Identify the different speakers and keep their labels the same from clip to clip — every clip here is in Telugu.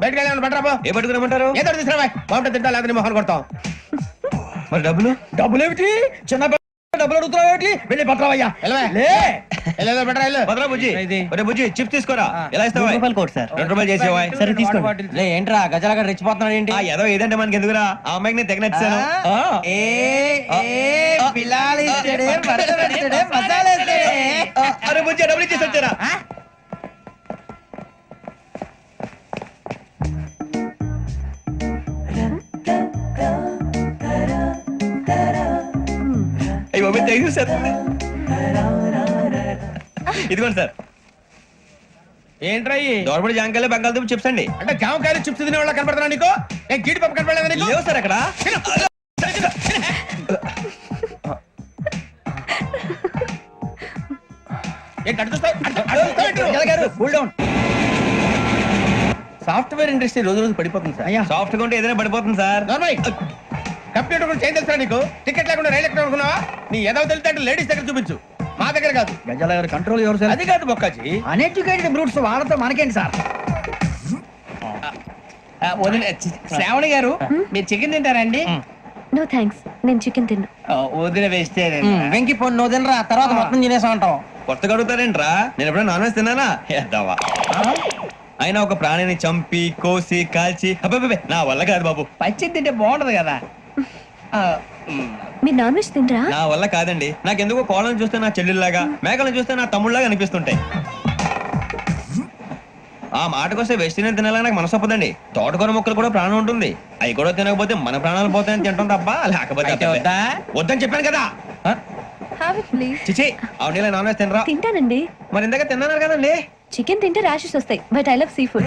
Speaker 1: బయటకు వెళ్ళాను బట్రాబో ఏ పట్టుకురమ్మంటారు ఏదో తీసుకురా బాగుంటుంది తింటా లేదా మొహాన్ని కొడతాం. మరి డబ్బులు?
Speaker 2: డబ్బులు ఏమిటి? చిన్న డబ్బులు అడుగుతున్నావు ఏమిటి? వెళ్ళి పట్టరావయ్యా లే.
Speaker 1: భద్రా బుజ్జి. ఒరే బుజ్జి చిప్స్ తీసుకోరా? ఎలా ఇస్తావా. రెండు రూపాయలు చేసేవా
Speaker 3: సరే తీసుకోండి.
Speaker 4: లే ఏంట్రా గజాల గారు రెచ్చిపోతున్నాడు ఏంటి?
Speaker 1: ఆ ఏదో ఏదంటే మనకి ఎందుకురా ఆ అమ్మాయికి నేను తెగ నచ్చాను
Speaker 4: ఏ ఏ పిల్లాలు ఇచ్చాడే మరదలు ఇచ్చాడే మసాలా ఇచ్చాడే.
Speaker 1: అరే బుజ్జి డబ్బులు ఇచ్చేసి వచ్చారా? Thank you sir. ఇదిగోండి సార్.
Speaker 3: ఏంట్రా
Speaker 1: దోరబడి జాంకాయలు బంగాళదుంప చిప్స్ అండి.
Speaker 3: అంటే జామకాయలు చిప్స్ తినే వాళ్ళ కనపడుతున్నా నీకు? నేను గీడి పప్పు కనపడలేదు నీకు?
Speaker 1: లేవు సార్ అక్కడ.
Speaker 3: సాఫ్ట్వేర్ ఇండస్ట్రీ రోజు రోజు పడిపోతుంది సార్.
Speaker 2: అయ్యా.
Speaker 1: సాఫ్ట్గా ఉంటే ఏదైనా పడిపోతుంది సార్.
Speaker 3: కంప్యూటర్ గురించి ఏం తెలుసా నీకు? టికెట్ లేకుండా రైలు ఎక్కడ అనుకున్నావా? నీ ఏదో తెలితే అంటే లేడీస్ దగ్గర చూపించు. మా దగ్గర కాదు.
Speaker 2: గజాల గారు కంట్రోల్ ఎవరు సార్?
Speaker 3: అది కాదు బొక్కాజీ.
Speaker 2: అన్ఎడ్యుకేటెడ్ బ్రూట్స్ వాళ్ళతో మనకేంటి సార్?
Speaker 3: వదిన శ్రావణి గారు మీరు చికెన్ తింటారండి?
Speaker 5: నో థ్యాంక్స్ నేను చికెన్ తిన్నా.
Speaker 3: వదిన వేస్తే
Speaker 4: వెంకి పొన్ను నువ్వు తినరా తర్వాత మొత్తం తినేసా ఉంటాం
Speaker 1: కొత్తగా అడుగుతారేంట్రా నేను ఎప్పుడైనా నాన్ వెజ్ తిన్నానా ఎద్దావా అయినా ఒక ప్రాణిని చంపి కోసి కాల్చి అబ్బబ్బబ్బే, నా వల్ల కాదు బాబు.
Speaker 3: పచ్చి తింటే బాగుంటది కదా. ఆ,
Speaker 5: మీరు నాన్ వెజ్ తినరా
Speaker 1: నా వల్ల కాదండి. నాకెందుకో కోళ్ళని చూస్తే నా చెల్లెల్లాగా మేకలను చూస్తే నా తమ్ముళ్ళలాగా అనిపిస్తుంటాయి. ఆ మాటకొస్తే వెస్టిరియన్ తినాలని నాకు మనసు ఒప్పదండి. తోటకూర మొక్కలు కూడా ప్రాణం ఉంటుంది. అవి కూడా తినకపోతే మన ప్రాణాలు పోతాయని తింటాం తప్ప లేకపోతే? వద్దని చెప్పాను కదా.
Speaker 5: హ్యావ్ ఇట్ ప్లీజ్
Speaker 1: చిచి అవునీ నాన్ వెజ్ తినరా?
Speaker 5: తింటానండి.
Speaker 1: మరి ఇందాక తిన్నాను కదండి.
Speaker 5: చికెన్ తింటే ర్యాషెస్ వస్తాయి but I love sea food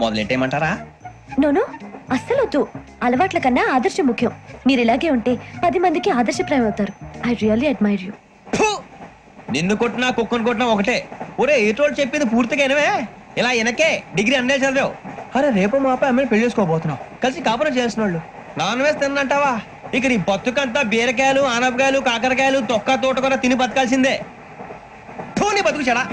Speaker 1: మొదలెట్టేయమంటారా?
Speaker 5: No no అస్సలు వద్దు అలవాట్ల కన్నా ఆదర్శం ముఖ్యం. మీరు ఇలాగే ఉంటే పది మందికి ఆదర్శప్రాయం అవుతారు ఐ రియల్లీ అడ్మైర్ యూ!
Speaker 1: నిన్ను కొట్టినా కుక్కను కొట్టినా ఒకటే. ఒరే ఏటోళ్ళు చెప్పింది పూర్తిగా వినవే? ఇలా వెనకే డిగ్రీ అన్నే చదివావు. అరే రేపు మా అబ్బాయి అమ్మని పెళ్ళి చేసుకోబోతున్నావు. కలిసి కాపురం చేసిన వాళ్ళు నాన్ వేసి తిన్నంటావా? ఇక నీ బతుకంతా బీరకాయలు ఆనపకాయలు కాకరకాయలు తొక్క తోట కూడా తిని బతకాల్సిందే. థూ, నీ బతుకు చెడా.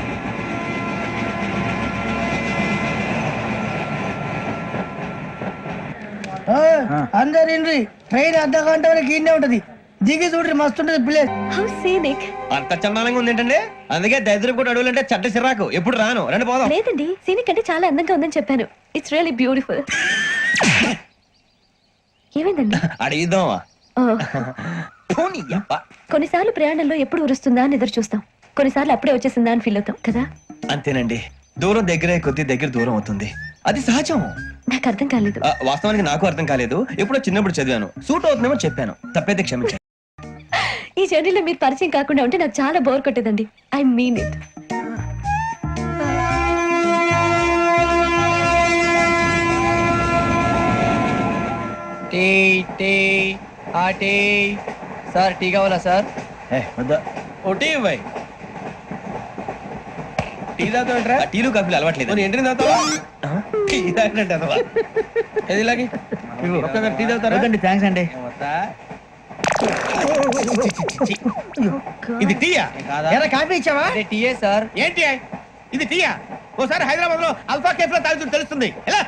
Speaker 4: అందరు ఇండ్రి. ట్రైన్ అర్ధ గంట వరకు ఇన్నే ఉంటది. దిగి చూడ్రి మస్తు ఉంటది ప్లేస్
Speaker 5: హౌ సీనిక్.
Speaker 1: అంత చందానంగా ఉంది ఏంటంటే అందుకే దరిద్రం కూడా అడవులంటే చెడ్డ చిరాకు ఎప్పుడు రాను. రండి పోదాం.
Speaker 5: లేదండి సీనిక్ అంటే చాలా అందంగా ఉందని చెప్పాను. ఇట్స్ రియల్లీ బ్యూటిఫుల్ ఏమైందండి?
Speaker 1: అడిగిద్దామా?
Speaker 5: ఓ. కొన్నిసార్లు ప్రయాణంలో ఎప్పుడు ఉరుస్తుందా అని ఎదురు చూస్తాం. కొన్నిసార్లు అప్పుడే వచ్చేసిందా అని ఫీల్ అవుతాం కదా?
Speaker 1: అంతేనండి. దూరం దగ్గరే కొద్ది దగ్గర దూరం అవుతుంది. అది సహజం
Speaker 5: నాకు అర్థం కాలేదు.
Speaker 1: ఆ, వాస్తవానికి నాకు అర్థం కాలేదు. ఎప్పుడో చిన్నప్పుడు చదివాను. సూట్ అవుతుందేమో చెప్పాను. తప్పైతే క్షమించండి.
Speaker 5: ఈ జర్నీలో మీరు పరిచయం కాకుండా ఉంటే నాకు చాలా bore కొట్టేదండి. I mean it
Speaker 4: tea tea ఆ టీ. సార్ టీ కావాలా సార్?
Speaker 3: ఇవ్వాయి.
Speaker 1: టీ తాగుతాంట్రా టీలు కాఫీలు అలవాట్లేదు. ఏంటి తాగుతావా? టీ తాగినట్టు అదవా ఏది ఇలాగే? ఒక్కసారి టీ తాగుతారా?
Speaker 2: థ్యాంక్స్ అండి.
Speaker 3: ఇది టీయా?
Speaker 4: ఎరా కాఫీ ఇచ్చావా?
Speaker 1: టీయే సార్.
Speaker 3: ఏంటి? ఇది టీయా? ఓసారి హైదరాబాద్లో అల్ఫా కేఫ్లో తాగుతూ తెలుస్తుంది. ఎలా?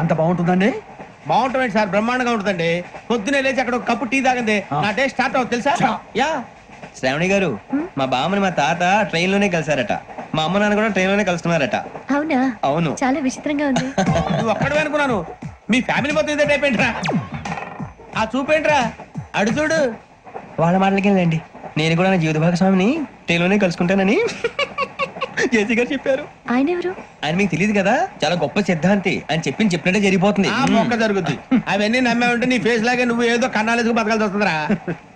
Speaker 2: అంత బాగుంటుందండి?
Speaker 3: బాగుంటుంది సార్. బ్రహ్మాండంగా ఉంటుందండి. పొద్దునే లేచి అక్కడ ఒక కప్పు టీ తాగింది. నా డే స్టార్ట్ అవుతుంది తెలుసా?
Speaker 1: యా. శ్రావణి గారు మా బామ్మని మా తాత ట్రైన్లోనే కలిసారట మా అమ్మ నాన్న కూడా ట్రైన్లోనే కలుస్తున్నారట.
Speaker 5: అవునా?
Speaker 1: అవును.
Speaker 5: చాలా విచిత్రంగా ఉంది.
Speaker 3: నువ్వు ఒక్కడే అనుకున్నాను. మీ ఫ్యామిలీ మొత్తం ఇదే టైప్ ఏంట్రా? ఆ చూపేంట్రా అడు చూడు.
Speaker 1: వాళ్ళ మాటలకి వెళ్ళండి నేను కూడా నా జీవిత భాగస్వామిని ట్రైన్లోనే కలుసుకుంటానని జేసీ గారు చెప్పారు.
Speaker 5: ఆయన ఎవరు
Speaker 1: ఆయన మీకు తెలియదు కదా? చాలా గొప్ప సిద్ధాంతి. అని చెప్పి చెప్పినట్టే జరిగిపోతుంది.
Speaker 3: ఆ మొక్క జరుగుద్ది. అవన్నీ నమ్మే ఉంటే నీ ఫేస్ లాగే నువ్వు ఏదో కన్నాలేసుకు బతకాల్సి వస్తుందిరా.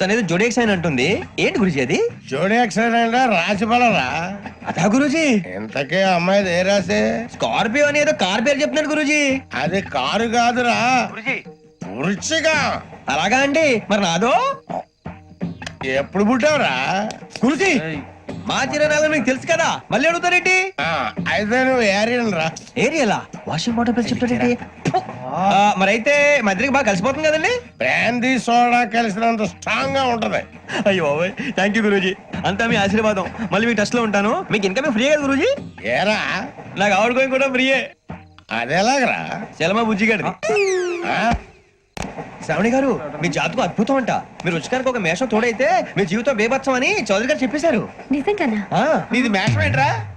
Speaker 1: తనేదో జోడేక్స్ అని అంటుంది. ఏంటి గురుజీ అది?
Speaker 6: జోడి యాక్సిడెంట్ రాసి రా
Speaker 1: అదా గురుజీ?
Speaker 6: ఇంతకే అమ్మాయి ఏ రాసి?
Speaker 1: స్కార్పియో అని ఏదో కార్ పేరు చెప్తున్నాడు గురుజీ.
Speaker 6: అది కారు కాదురా. పురుచిగా.
Speaker 1: అలాగా అండి. మరి నాదో?
Speaker 6: ఎప్పుడు పుట్టావురా?
Speaker 1: గురుజీ మా చిరనాలు మీకు తెలుసు కదా. మళ్ళీ అడుగుతారేంటి?
Speaker 6: ఆ, అయితే నువ్వు ఏరియన్ రా
Speaker 1: ఏరియలా? వాషింగ్ వాటర్ పేరు చెప్తాడేంటి? మరి అయితే మా ఇద్దరికి బాగా కలిసిపోతుంది కదండి?
Speaker 6: బ్రాందీ సోడా కలిసినంత స్ట్రాంగ్గా ఉంటది.
Speaker 1: అయ్యో థ్యాంక్ యూ గురూజీ. అంతా మీ ఆశీర్వాదం. మళ్ళీ మీ టచ్లో ఉంటాను. మీకు ఇన్కమ్ ఫ్రీ కదా గురూజీ?
Speaker 6: ఏరా?
Speaker 1: నాకు ఆవిడ గోయింగ్ కూడా ఫ్రీయే
Speaker 6: అదెలాగరా
Speaker 1: చలమా బుజ్జి గారిది.
Speaker 6: ఆ?
Speaker 1: శ్రావణి గారు మీ జాతకు అద్భుతం అంట. మీరు రుచికారికి ఒక మేషం తోడైతే మీ జీవితం బేబత్సం అని చౌదరి గారు చెప్పేశారు.
Speaker 5: నిజంగానా?
Speaker 1: ఆ,
Speaker 3: నీది మేషం ఏంట్రా?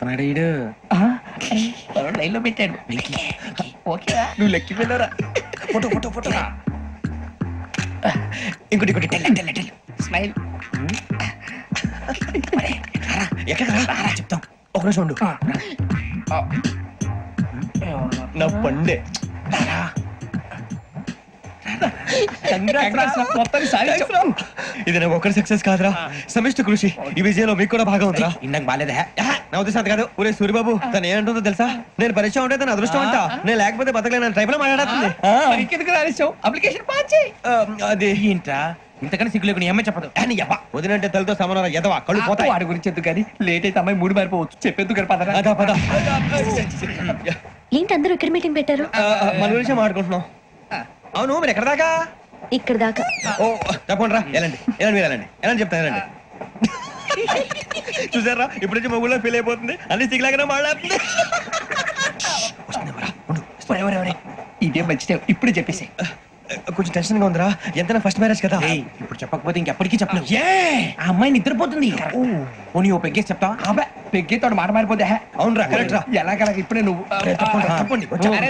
Speaker 3: చేస్తున్నాడు ఈడు లైన్లో పెట్టాడు ఓకేరా
Speaker 1: నువ్వు లెక్కి వెళ్ళరా? ఫోటో ఫోటో ఫోటో ఇంకోటి ఇంకోటి టెల్ టెల్ టెల్.
Speaker 3: స్మైల్.
Speaker 1: ఎక్కడ రా? చెప్తాం. ఒక నిమిషం ఉండు. నా పండే. ఇది నాకు ఒక్కరి సక్సెస్ కాదురా సమిష్టి కృషి ఈ విజయంలో మీకు కూడా భాగం ఉందిరా
Speaker 3: ఇందాక బాగాలేదా
Speaker 1: నా ఉద్దేశం కాదు ఊరే సూర్యబాబు తను ఏమంటుందో తెలుసా నేను పరిచయం ఉంటే తన అదృష్టం అంట నేను లేకపోతే బతకలేను ట్రైబ్లో మాట్లాడుతుంది అది
Speaker 3: ఏంట్రా ఇంతకన్నా సిగ్గు లేకుండా ఏమై చెప్పదు
Speaker 1: అని యవ్వ, వదినంటే తలతో సమానం ఎదవా కళ్ళు పోతాయి
Speaker 3: వాడి గురించి ఎందుకు కానీ లేట్ అయితే అమ్మాయి మూడు మారిపోవచ్చు చెప్పేందుకు పదరా
Speaker 1: అదా పద
Speaker 5: ఏంటి అందరూ ఇక్కడ మీటింగ్ పెట్టారు
Speaker 1: మన గురించి మాట్లాడుకుంటున్నాం అవును మీరు ఎక్కడ దాకా?
Speaker 5: ఇక్కడ దాకా.
Speaker 1: ఓ తప్పకుండా రా వెళ్ళండి వెళ్ళండి మీరు వెళ్ళండి. వెళ్ళండి చెప్తాను వెళ్ళండి. చూసారా ఇప్పుడు నుంచి మొగుల్లో ఫీల్ అయిపోతుంది. అన్ని సిగ్లాగానే మాట్లాడుతుంది. రా.
Speaker 3: ఇదే మంచిదే ఇప్పుడు చెప్పేసి
Speaker 1: కొంచెం టెన్షన్గా ఉందిరా ఎంతైనా ఫస్ట్ మ్యారేజ్ కదా?
Speaker 3: ఇప్పుడు చెప్పకపోతే ఇంకెప్పటికీ చెప్పలేవు. ఆ అమ్మాయి నిద్రపోతుంది. పోనీ ఓ పెగ్గేసి చెప్తావా పెగ్గేతో మాట మారిపోతే
Speaker 1: అవునురా కరెక్ట్ రా.
Speaker 3: ఎలాగలా ఇప్పుడే నువ్వు
Speaker 1: తప్పండి, తప్పండి.